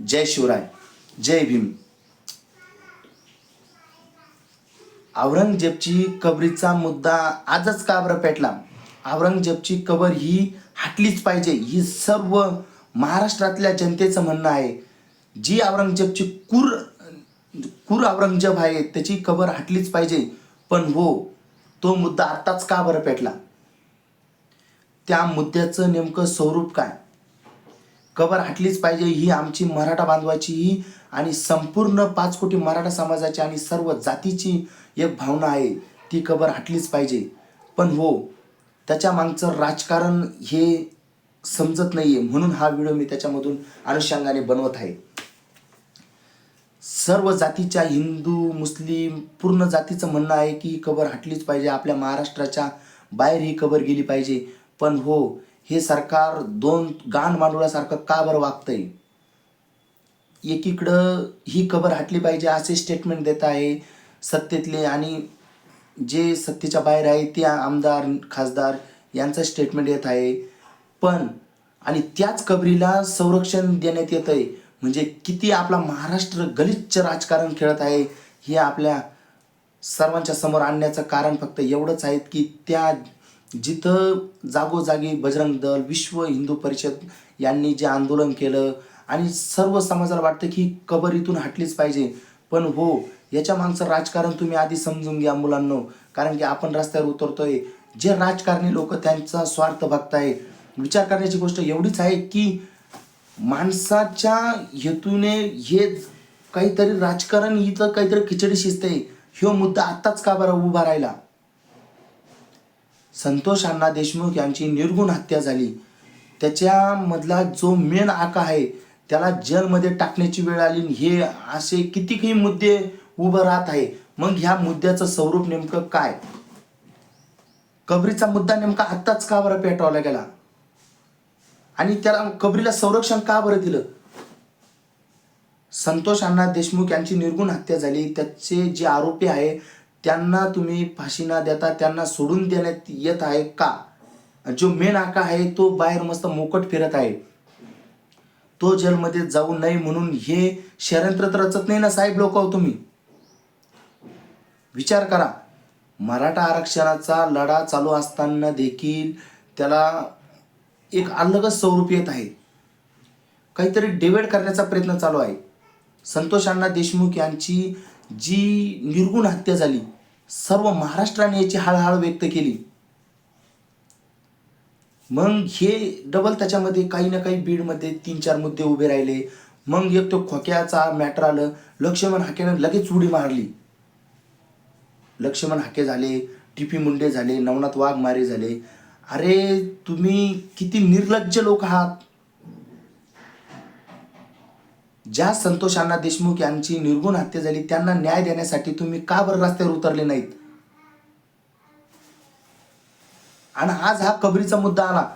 जय शिवराय जय भीम. औरंगजेबची कबरीचा मुद्दा आजच का बरं पेटला? औरंगजेबची कबर ही हटलीच पाहिजे ही सर्व महाराष्ट्रातल्या जनतेचं म्हणणं आहे. जी औरंगजेबची कुर कुर औरंगजेब आहे त्याची कबर हटलीच पाहिजे. पण हो तो मुद्दा आत्ताच का बरं पेटला? त्या मुद्द्याचं नेमकं स्वरूप काय? कबर हटलीच पाहिजे ही आमची मराठा बांधवाची ही आणि संपूर्ण पाच कोटी मराठा समाजाची आणि सर्व जातीची एक भावना आहे. ती कबर हटलीच पाहिजे. पण हो त्याच्या मागचं राजकारण हे समजत नाही आहे म्हणून हा व्हिडिओ मी त्याच्यामधून अनुषंगाने बनवत आहे. सर्व जातीच्या हिंदू मुस्लिम पूर्ण जातीचं म्हणणं आहे की ही कबर हटलीच पाहिजे. आपल्या महाराष्ट्राच्या बाहेर ही कबर गेली पाहिजे. पण हो हे सरकार दोन गाण मांडवल्यासारखं का बरं वागतंय? एकीकडं ही कबर हटली पाहिजे असे स्टेटमेंट देत आहे सत्तेतले आणि जे सत्तेच्या बाहेर आहे ते आमदार खासदार यांचं स्टेटमेंट येत आहे. पण आणि त्याच कबरीला संरक्षण देण्यात येत आहे म्हणजे किती आपला महाराष्ट्र गलिच्छ राजकारण खेळत आहे हे आपल्या सर्वांच्या समोर आणण्याचं कारण फक्त एवढंच आहे की त्या जिथं जागोजागी बजरंग दल विश्व हिंदू परिषद यांनी जे आंदोलन केलं आणि सर्व समाजाला वाटतं की कबर इथून हटलीच पाहिजे. पण हो याच्या मागचं राजकारण तुम्ही आधी समजून घ्या मुलांनो. कारण की आपण रस्त्यावर उतरतोय. जे राजकारणी लोक त्यांचा स्वार्थ बघताय. विचार करण्याची गोष्ट एवढीच आहे की माणसाच्या हेतूने हे काहीतरी राजकारण इथं काहीतरी खिचडी शिजते ह्यो मुद्दा आत्ताच का बरं उभा राहिला? संतोष अण्णा देशमुख यांची निर्गुण हत्या झाली. त्याच्यामधला जो मेन आका आहे त्याला जेलमध्ये टाकण्याची वेळ आली हे असे कितीकही मुद्दे उभं राहत आहे मग ह्या मुद्द्याचं स्वरूप नेमकं काय? कबरीचा मुद्दा नेमका आत्ताच का बरं पेटवला गेला? आणि त्याला कबरीला संरक्षण का बरं दिलं? संतोष अण्णा देशमुख यांची निर्गुण हत्या झाली. त्याचे जे आरोपी आहे त्यांना तुम्ही फाशी न देता त्यांना सोडून देण्यात येत आहे का? जो मेन आका आहे तो बाहेर मस्त मोकट फिरत आहे. तो जेलमध्ये जाऊ नये म्हणून हे षडयंत्र तर रचत नाही ना साहेब लोक हो तुम्ही? विचार करा. मराठा आरक्षणाचा लढा चालू असताना देखील त्याला एक अलगच स्वरूप येत आहे. काहीतरी डिवाइड करण्याचा प्रयत्न चालू आहे. संतोष अण्णा देशमुख यांची जी निर्गुण हत्या झाली सर्व महाराष्ट्राने याची हळहळ व्यक्त केली. मग हे डबल त्याच्यामध्ये काही ना काही बीडमध्ये तीन चार मुद्दे उभे राहिले. मग एक तो खोक्याचा मॅटर आलं. लक्ष्मण हाकेनं लगेच उडी मारली. लक्ष्मण हाके झाले टिपी मुंडे झाले नवनाथ वाघमारे झाले. अरे तुम्ही किती निर्लज्ज लोक आहात. ज्या संतोष अण्णा देशमुख यांची निर्गुण हत्या झाली त्यांना न्याय देण्यासाठी तुम्ही का बरं रस्त्यावर उतरले नाहीत? आणि आज हा कबरीचा मुद्दा आला.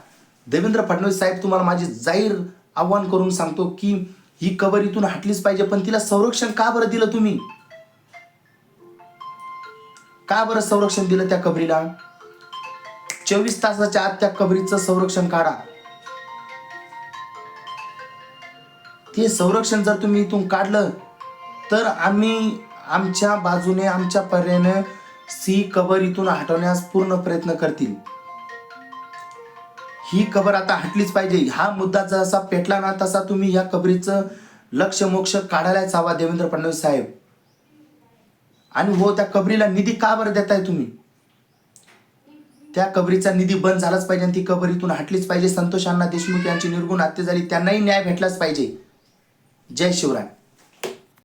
देवेंद्र फडणवीस साहेब तुम्हाला माझे जाहीर आव्हान करून सांगतो की ही कबर इथून हटलीच पाहिजे पण तिला संरक्षण का बरं दिलं तुम्ही? का बरं संरक्षण दिलं त्या कबरीला? चोवीस तासाच्या आत त्या कबरीचं संरक्षण काढा. ते संरक्षण जर तुम्ही इथून काढलं तर आम्ही आमच्या बाजूने आमच्या पर्यायाने सी कबर इथून हटवण्यास पूर्ण प्रयत्न करतील. ही कबर आता हटलीच पाहिजे. हा मुद्दा जसा पेटला ना तसा तुम्ही ह्या कबरीचं लक्ष मोक्ष काढायलाच हवा देवेंद्र फडणवीस साहेब. आणि हो त्या कबरीला निधी का बरं देताय तुम्ही? त्या कबरीचा निधी बंद झालाच पाहिजे आणि ती कबर इथून हटलीच पाहिजे. संतोष अण्णा देशमुख यांची निर्गुण हत्या झाली त्यांनाही न्याय भेटलाच पाहिजे. जय शिवराय